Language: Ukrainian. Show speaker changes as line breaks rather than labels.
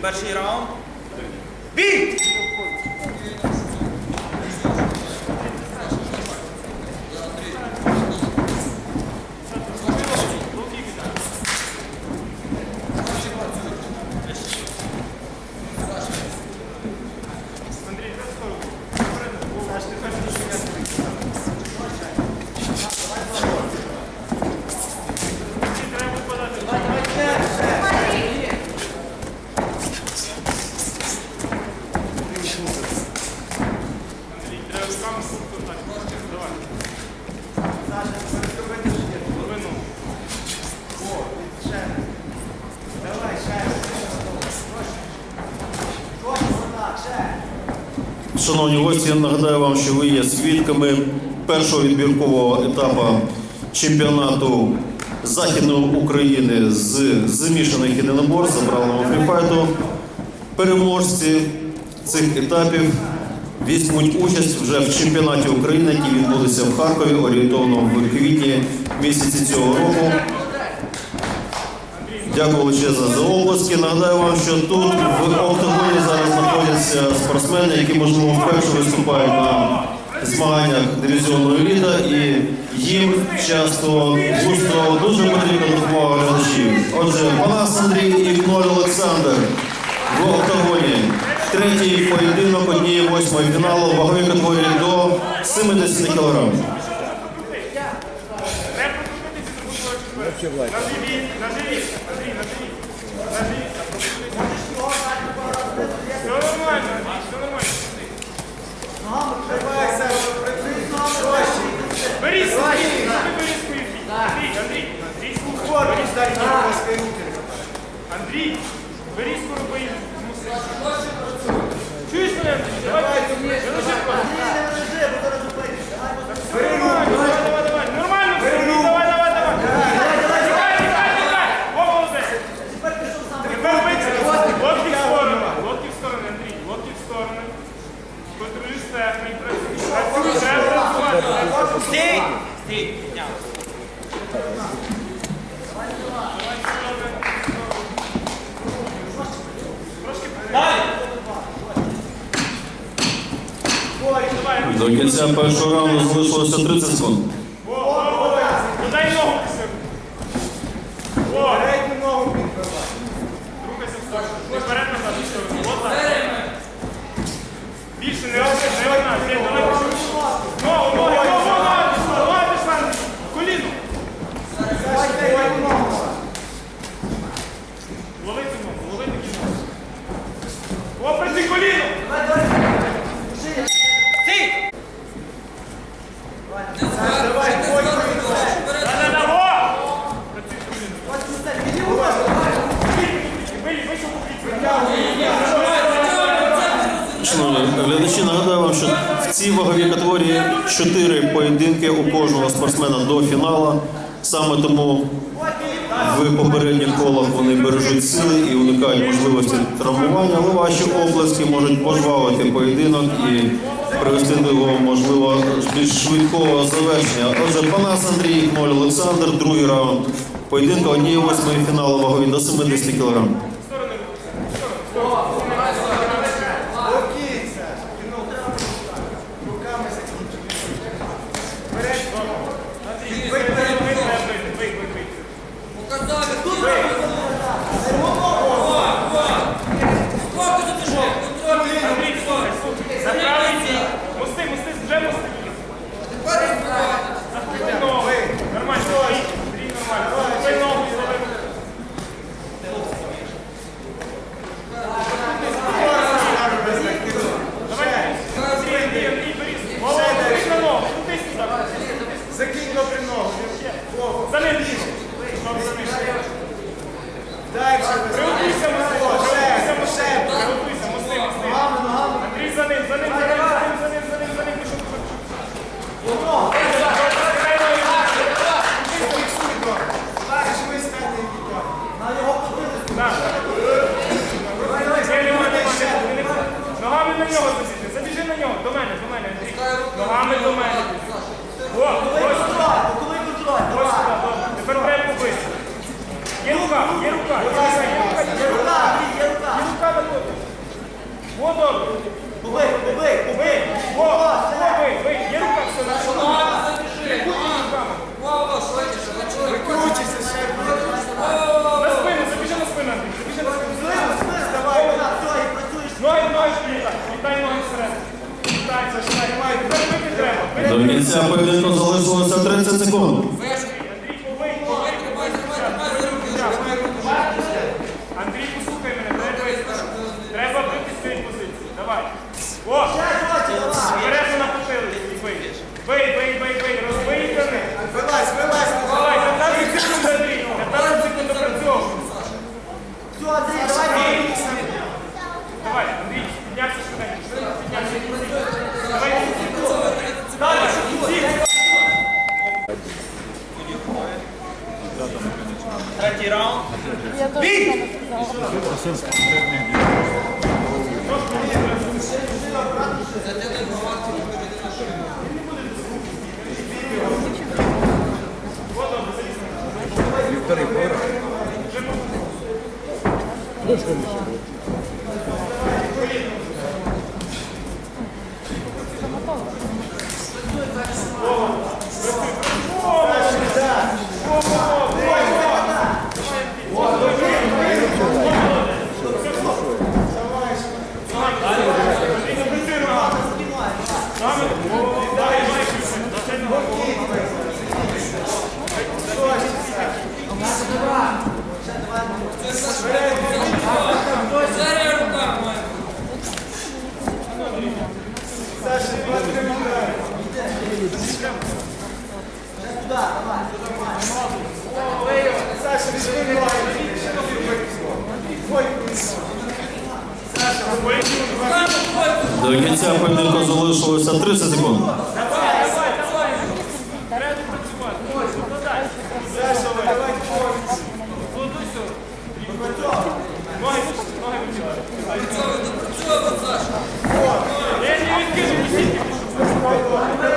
Перший раунд. Бій!
Шановні гості, я нагадаю вам, що ви є свідками першого відбіркового етапу чемпіонату Західної України з змішаних єдиноборств за правилами фріфайту. Переможці цих етапів візьмуть участь вже в чемпіонаті України, який відбудеться в Харкові орієнтовно в квітні місяці цього року. Дякую величезно за обласки. Нагадаю вам, що тут в октагоні зараз знаходяться спортсмени, які можливо вперше виступають на змаганнях дивізіону еліта, і їм часто густо дуже потрібна допомога глядачів. Отже, Панас Андрій і Кноль Олександр в октагоні. Третій поєдинок однієї восьмої фіналу ваговій категорії до 70 кг.
Наживіть, Андрій, наживіть. Наживіть. Все нормально, Андрій, все нормально. Ти берись свою фігу. Андрій, Андрій, Андрій, слухай. Берись, Андрій, берись скоро поїдемо. Чуєш мене? Давай,
Стій! Стій! Підняв.
До кінця першого раунду залишилося 30 секунд.
Подай ногу після. О! Рухайся в сторону. Не вперед назад, в сторону. Вот так. Більше не одна, не одна. Ти давай
Шановні глядачі, нагадаю вам, що в цій ваговій категорії чотири поєдинки у кожного спортсмена до фіналу. Саме тому в попередніх колах вони бережуть сили і уникають можливості травмування, але ваші обласки можуть пожвавити поєдинок і привести до його можливо більш швидкого завершення. Отже, Панас Андрій, Ноль Олександр, другий раунд. Поєдинка однієї восьмої фіналу вагові до 70 кг.
Ногами на
нього забіжи. Забіжи на нього, до мене, до мене. Ногами до мене. О, ось сюди. Ось сюди, добре. Тепер треба побити. Є рука, є рука. Є рука, є рука. Є рука,
є рука. Є
рука, добре. Убий, убий! во! Ви, убий! Є рука все на Вова, швидше, на чоловік. Викручуйся ще. На на спину, Андрій. Спину.
Злину, злину,
давай, вона, той,
працюєш. Ноги, ноги,
літа. Треба. До кінця поєдинку залишилося 30 секунд.
Третій раунд.
Я тоже сама сказала.
До кінця Пельненко залишилося 30 секунд.
Давай, давай, давай.